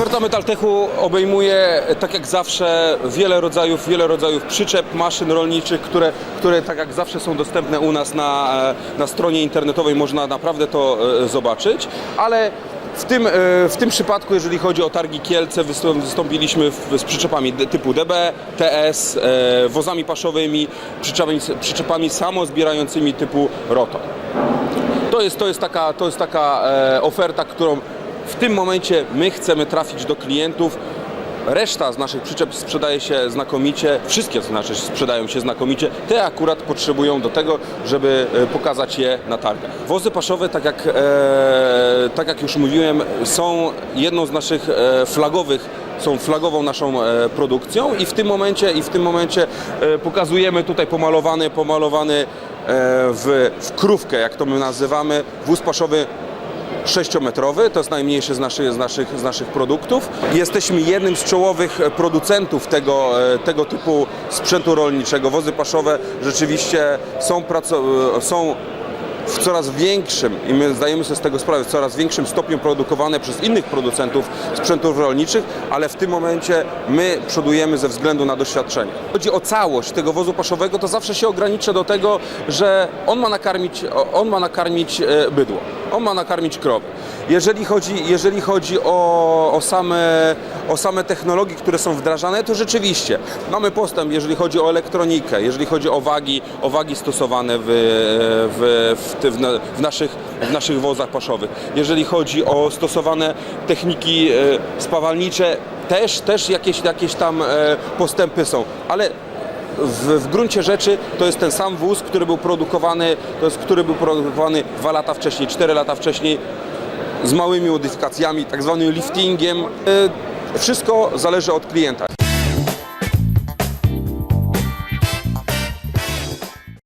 Oferta Metaltechu obejmuje, tak jak zawsze, wiele rodzajów, wiele rodzajów przyczep, maszyn rolniczych, które, które tak jak zawsze są dostępne u nas na, e, na stronie internetowej, można naprawdę to e, zobaczyć, ale w tym, e, w tym przypadku, jeżeli chodzi o targi Kielce, wystą- wystąpiliśmy z przyczepami typu DB, TS, wozami paszowymi, przyczepami, przyczepami samozbierającymi typu Roto. To jest, to jest taka, to jest taka oferta, którą w tym momencie my chcemy trafić do klientów. Reszta z naszych przyczep sprzedaje się znakomicie, wszystkie z naszych sprzedają się znakomicie. Te akurat potrzebują do tego, żeby e, pokazać je na targach. Wozy paszowe, tak jak, e, tak jak już mówiłem, są jedną z naszych e, flagowych są flagową naszą e, produkcją i w tym momencie i w tym momencie pokazujemy tutaj pomalowany pomalowany w, w krówkę, jak to my nazywamy, wóz paszowy 6-metrowy, to jest najmniejszy z naszych, z, naszych, z naszych produktów. Jesteśmy jednym z czołowych e, producentów tego, e, tego typu sprzętu rolniczego. Wozy paszowe rzeczywiście są, e, są w coraz większym, i my zdajemy sobie z tego sprawę, w coraz większym stopniu produkowane przez innych producentów sprzętów rolniczych, ale w tym momencie my przodujemy ze względu na doświadczenie. Chodzi o całość tego wozu paszowego, to zawsze się ogranicza do tego, że on ma nakarmić, on ma nakarmić bydło, on ma nakarmić krowy. Jeżeli chodzi, jeżeli chodzi o, o, same, o same technologie, które są wdrażane, to rzeczywiście mamy postęp, jeżeli chodzi o elektronikę, jeżeli chodzi o wagi, o wagi stosowane w, w, w, w, w, naszych, w naszych wozach paszowych. Jeżeli chodzi o stosowane techniki e, spawalnicze, też, też jakieś, jakieś tam e, postępy są, ale w, w gruncie rzeczy to jest ten sam wóz, który był produkowany, to jest, który był produkowany dwa lata wcześniej, cztery lata wcześniej z małymi modyfikacjami, tak zwanym liftingiem. E, Wszystko zależy od klienta.